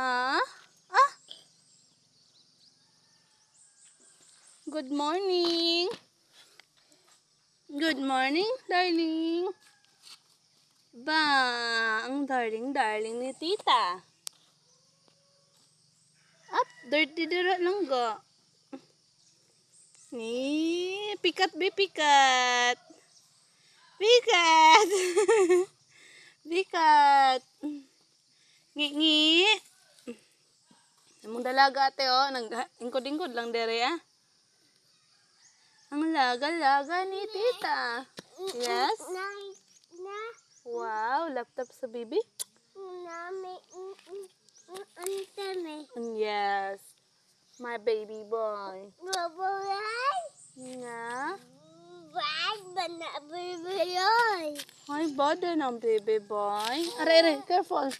Ah? Ah? Good morning. Good morning, darling. Ba, ang darling-darling ni tita. Up, dirty dira lang ga. Ni, pikat be pikat. Pikat. pikat. Ngi-ngi. Among dalaga ate oh, nag ingkod-ingkod lang dere ah. Ang laga-laga ni tita. Yes? Wow, laptop sa bibi. yes, my baby boy. Babaray? Nga. Bad ba na baby boy. Are, are, careful.